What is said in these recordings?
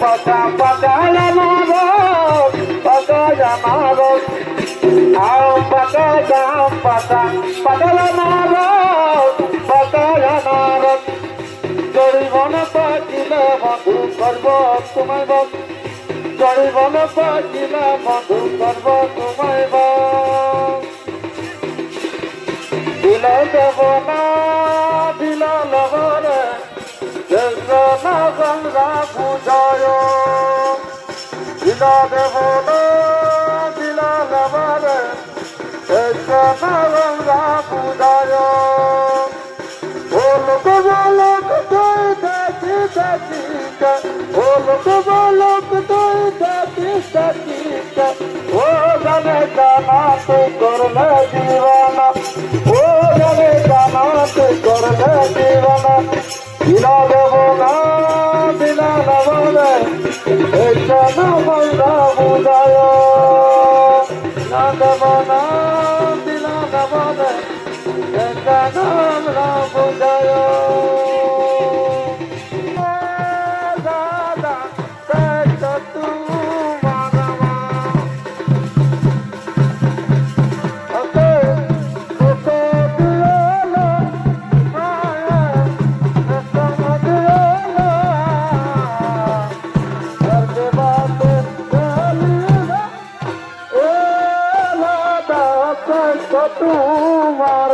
পাতা পাতাল মারক পাতা মারক আম পাতা জাম পাতা পাতাল মারক পাতা মারক জরিমন পাচিলে বন্ধু করব তোমায় বল। জরিমন পাচিলে বন্ধু করব তোমায় বল। দিল দেব না, দিল লবরে না গঙ্গা পূজায় দিল দেব দিল লবরে না গঙ্গা পূজায় বলক বলক তুই দেখি দেখিকা বলক বলক তুই দেখি দেখিকা ও জানে জানা তুই করলে জীবনা ও জানে জানা দিলা দেব তোমার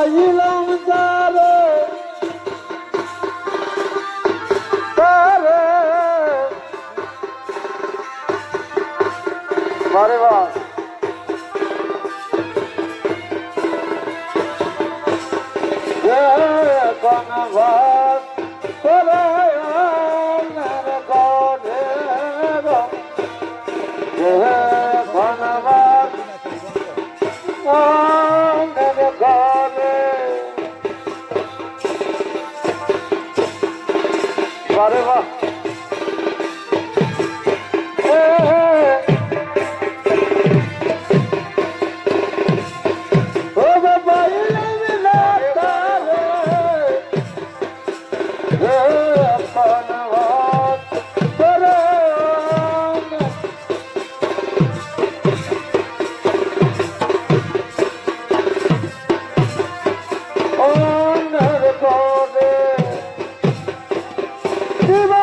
আমি মারে Viva!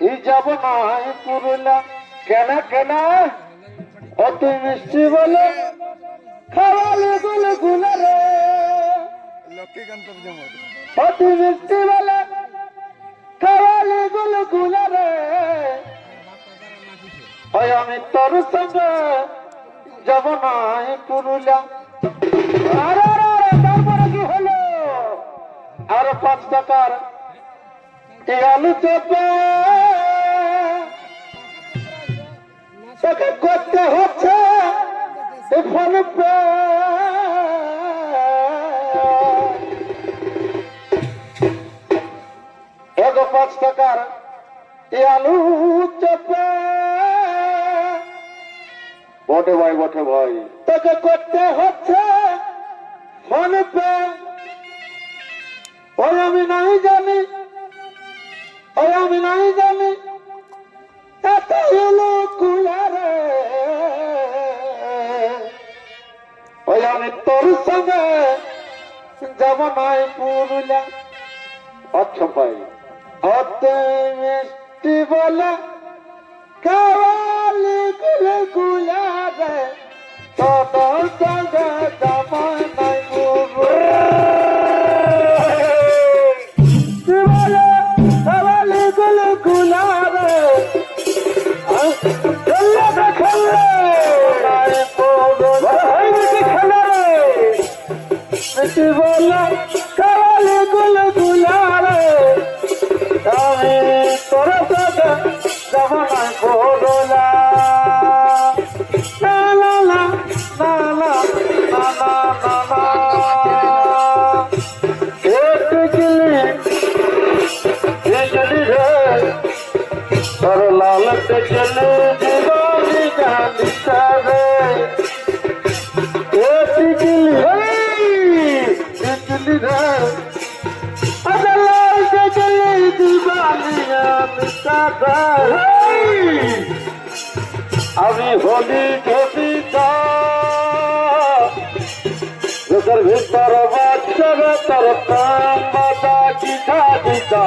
যাব নাই পুরুলা কেন কেন? অত মিষ্টি বলে খাওয়ালে গুলো গুলো রে। লক্ষ্মীকান্ত অতি মিষ্টি বলে খাওয়ালে গুলো গুলো রে। ওই আমি তোর সঙ্গে যাব নাই আরে, আরে, তারপরে কি হলো? আর পাঁচ টাকার এই আলু চপে। তোকে করতে হচ্ছে এগো পাঁচ টাকার এই আলু চপে। বটে ভাই বটে ভাই। তোকে করতে হচ্ছে ফোন পে। ওই আমি নাই জানি ওই আমি নাই জানি, এত হলো তোর সঙ্গে যাব নাই পুরুলা আচ্ছা ভাই অত মিষ্টি বলে কাওয়ালি গুলে গুলারে তোর সঙ্গে বলে রে বদলাই কে গেলি দিবানি আমি টাকা আমি হলি কবিতা। লোকের ভিতর বাচ্চারা তোর প্রাণ মাতা চিঠা দিতা।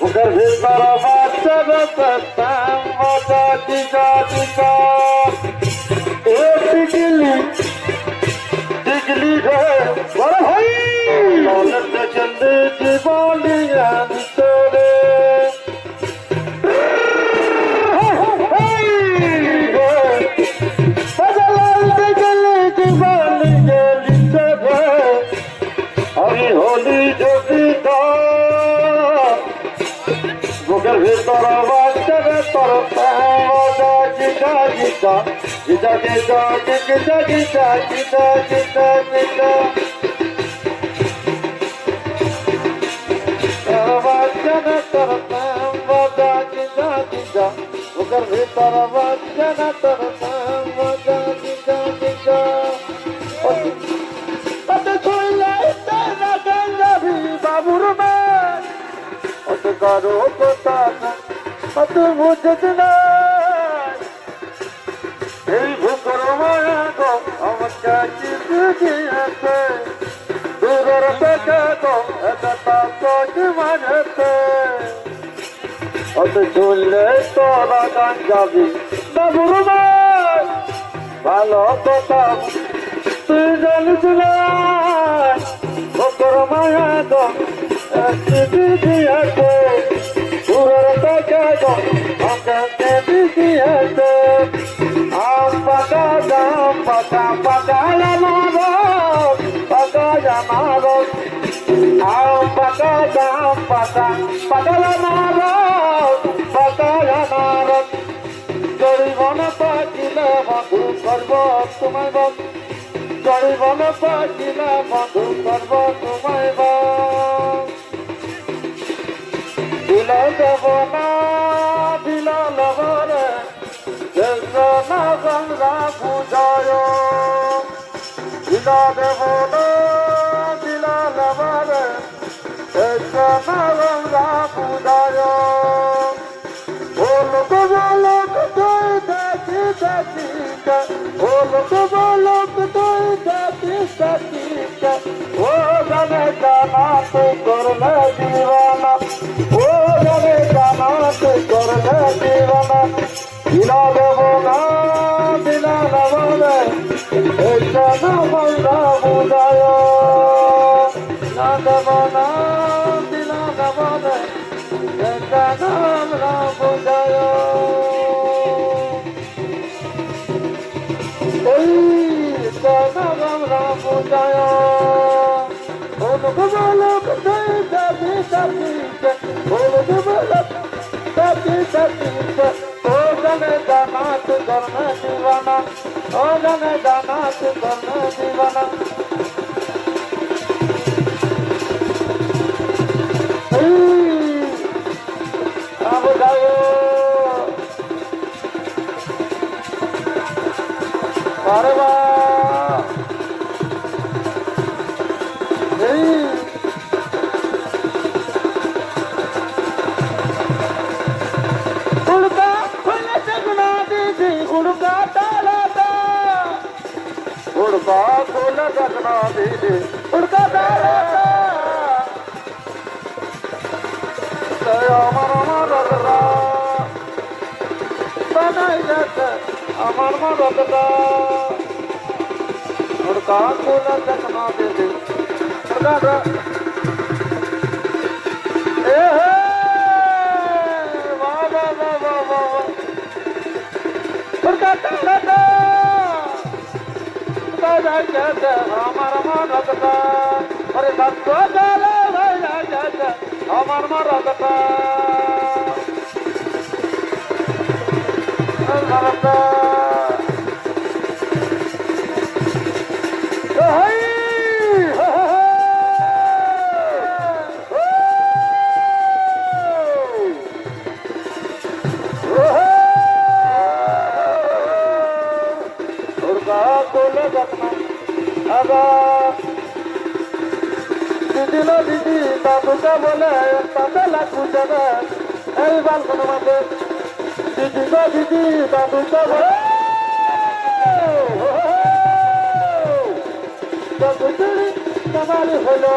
লোকের ভিতর বাচ্চারা তোর মাতা চিঠা দিতা। ভিতরে আমি হলি যদি বুকের ভিতর বাচ্চারে তোর জিতা জিতা জিতা জিতা জিতা জিতা জিতা জিতা জিতা না তোর নাম বাজা জিজা জিজা ওকর ভিতর বাজছে না তোর নাম বাজা জিজা জিজা ওতে ছইলে তেরা গঞ্জাবি বাবুর মে ওতে করো কথা না ওতে বুঝছ না এই ভুকর মায়া গো আমার চাচি দিদি আছে চললে তোরা গান গাবি বাবুর ভালো কথা তুই জানিস না মায়া দিয়েছে পুরের কাছে আমাকে দিয়েছে আম পাকা দাম পাকা পাকা মারো। আও পাতা দাও পাতা, পাতলা মারো পাতলা মারো। গরিব না পাঠিলে বন্ধু করব তোমার বন্ধ গরিব না পাঠিলে বন্ধু করব তোমার বন্ধ দিল দেব না, দিল লবরে দেব না গঙ্গা পূজয়। দিল দেব না বলক তুই দেখি দেখি ও জানে জানা তুই দিওয়ানা لاله درد ਬਾ ਕੋਲ ਕਰਨਾ ਦੇ ਉੜਕਾ ਦਾਰਾ ਤਯਾ ਮਰ ਮਰ ਰਾ ਬਨਾਈ ਜਤ ਅਮਰ ਮਰ ਬਤਾ ਉੜਕਾ ਕੋਲ ਕਰਨਾ ਦੇ ਉੜਕਾ ਦਾ ਏ ਵਾਹ ਵਾਹ ਵਾਹ ਵਾਹ ਵਾਹ ਉੜਕਾ ਦਾ যাচ্ছে আমার মরদরা আরে দত্ত গালে বাজাই যাচ্ছে আমার মরদরা মরদরা Hey! দিদিল দিদি বাবুকে বলে তাতে লাগু যাবে এই বালকন মাঝে দিদি গো দিদি, বাবুকে বলে বুঝলি তোমার হলো।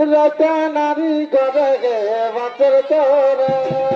রতে নারী ঘরে গে বাঁচর তোরে।